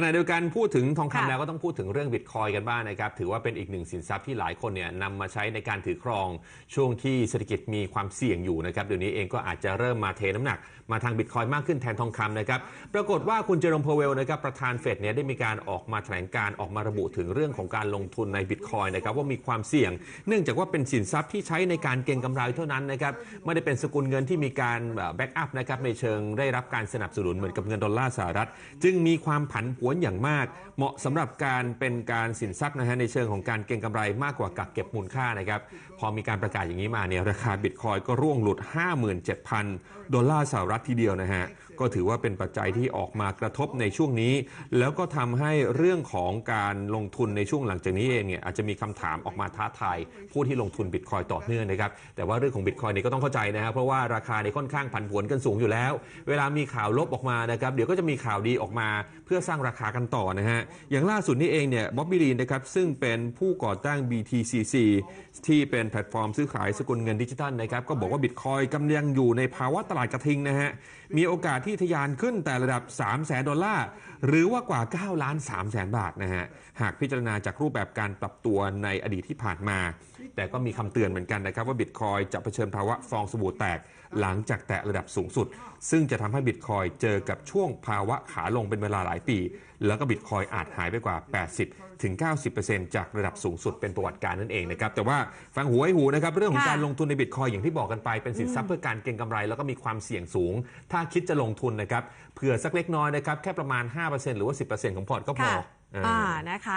ขณะเดียวกันพูดถึงทองคำค่ะแล้วก็ต้องพูดถึงเรื่องบิตคอยกันบ้างนะครับ ถือว่าเป็นอีกหนึ่งสินทรัพย์ที่หลายคนเนี่ยนำมาใช้ในการถือครองช่วงที่เศรษฐกิจมีความเสี่ยงอยู่นะครับเดี๋ยวนี้เองก็อาจจะเริ่มมาเทน้ำหนัก มาทางบิตคอยมากขึ้นแทนทองคำนะครับปรากฏว่าคุณเจอร์มพาวเวลนะครับประธานเฟดเนี่ยได้มีการออกมาแถลงการออกมาระบุถึงเรื่องของการลงทุนในบิตคอยนะครับว่ามีความเสี่ยง เนื่องจากว่าเป็นสินทรัพย์ที่ใช้ในการเก็งกำไรเท่านั้นนะครับไม่ได้เป็นสกุลเงินที่มีการแบ็กอัพนะครับในเชิงได้รับการสนับสนุนเหมือนกับเงินดอลลาร์สหรัฐ จึงมีความผันผวนอย่างมาก เหมาะสำหรับการเป็นการสินทรัพย์นะฮะในเชิงของการเก็งกำไรมากกว่ากักเก็บมูลค่านะครับพอมีการประกาศอย่างนี้มาเนี่ยราคาบิตคอยก็ร่วงหลุด 57,000 ดอลลาร์สหรัฐทีเดียวนะฮะก็ถือว่าเป็นปัจจัยที่ออกมากระทบในช่วงนี้ แล้วก็ทำให้เรื่องของการลงทุนในช่วงหลังจากนี้เองเนี่ยอาจจะมีคำถามออกมาท้าทายผู้ที่ลงทุนบิตคอยต่อเนื่องนะครับแต่ว่าเรื่องของบิตคอยนี่ก็ต้องเข้าใจนะครับเพราะว่าราคานี่ค่อนข้างผันผวนกันสูงอยู่แล้ว เวลามีข่าวลบออกมานะครับเดี๋ยวก็จะมีข่าวดีออกมา เพื่อสร้างราคาขากันต่อนะฮะ อย่างล่าสุดนี้เองเนี่ยบ๊อบบี้ลีนนะครับซึ่งเป็นผู้ก่อตั้ง BTCC ที่เป็นแพลตฟอร์มซื้อขายสกุลเงินดิจิทัลนะครับก็บอกว่าบิตคอยกำลังอยู่ในภาวะตลาดกระทิงนะฮะ มีโอกาสที่ทะยานขึ้นแต่ระดับ 3 0 0แสนดอลลาร์ หรือว่ากว่า9ล้าน3แสนบาทนะฮะ หากพิจารณาจากรูปแบบการปรับตัวในอดีตที่ผ่านมา แต่ก็มีคำเตือนเหมือนกันนะครับว่าบิตคอยจะเผชิญภาวะฟองสบู่แตกหลังจากแตะระดับสูงสุด ซึ่งจะทำให้บิตคอยเจอกับช่วงภาวะขาลงเป็นเวลาหลายปีแล้วก็บิตคอยอาจหายไปกว่า 80ถึง90%จากระดับสูงสุดเป็นประวัติการนั่นเองนะครับ แต่ว่าฟังหูไว้หูนะครับ เรื่องของค่ะการลงทุนในบิตคอยอย่างที่บอกกันไปเป็นสินทรัพย์เพื่อการเก็งกำไร แล้วก็มีความเสี่ยงสูง ถ้าคิดจะลงทุนนะครับเผื่อสักเล็กน้อยนะครับแค่ประมาณ 5%หรือว่า 10%ของพอร์ตก็พอค่ะเออออ่านะคะ